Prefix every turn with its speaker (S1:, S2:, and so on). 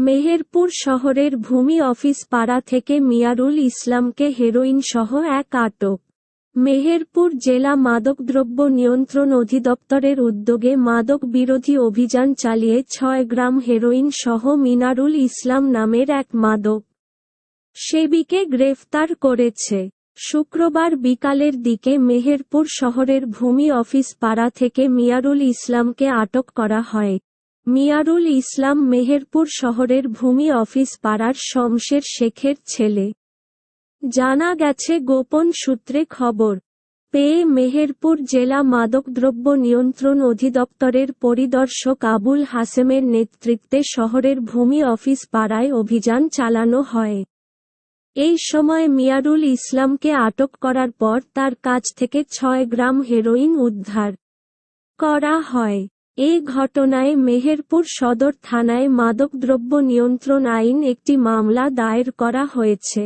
S1: মেহেরপুর শহরের ভূমি অফিস পাড়া থেকে মিয়ারুল ইসলামকে হেরোইনসহ এক আটক। মেহেরপুর জেলা মাদকদ্রব্য নিয়ন্ত্রণ অধিদপ্তরের উদ্যোগে মাদক বিরোধী অভিযান চালিয়ে ছয় গ্রাম হেরোইন সহ মিনারুল ইসলাম নামের এক মাদক সেবিকে গ্রেফতার করেছে। শুক্রবার বিকালের দিকে মেহেরপুর শহরের ভূমি অফিস পাড়া থেকে মিয়ারুল ইসলামকে আটক করা হয়। মিয়ারুল ইসলাম মেহেরপুর শহরের ভূমি অফিস পাড়ার শমশের শেখের ছেলে। জানা গেছে গোপন সূত্রে খবর, পেয়ে মেহেরপুর জেলা মাদকদ্রব্য নিয়ন্ত্রণ অধিদপ্তরের পরিদর্শক আবুল হাসেমের নেতৃত্বে শহরের ভূমি অফিস পাড়ায় অভিযান চালানো হয়। এই সময় মিয়ারুল ইসলামকে আটক করার পর তার কাছ থেকে ছয় গ্রাম হেরোইন উদ্ধার করা হয়। এই ঘটনায় মেহেরপুর সদর থানায় মাদকদ্রব্য নিয়ন্ত্রণ আইন একটি মামলা দায়ের করা হয়েছে।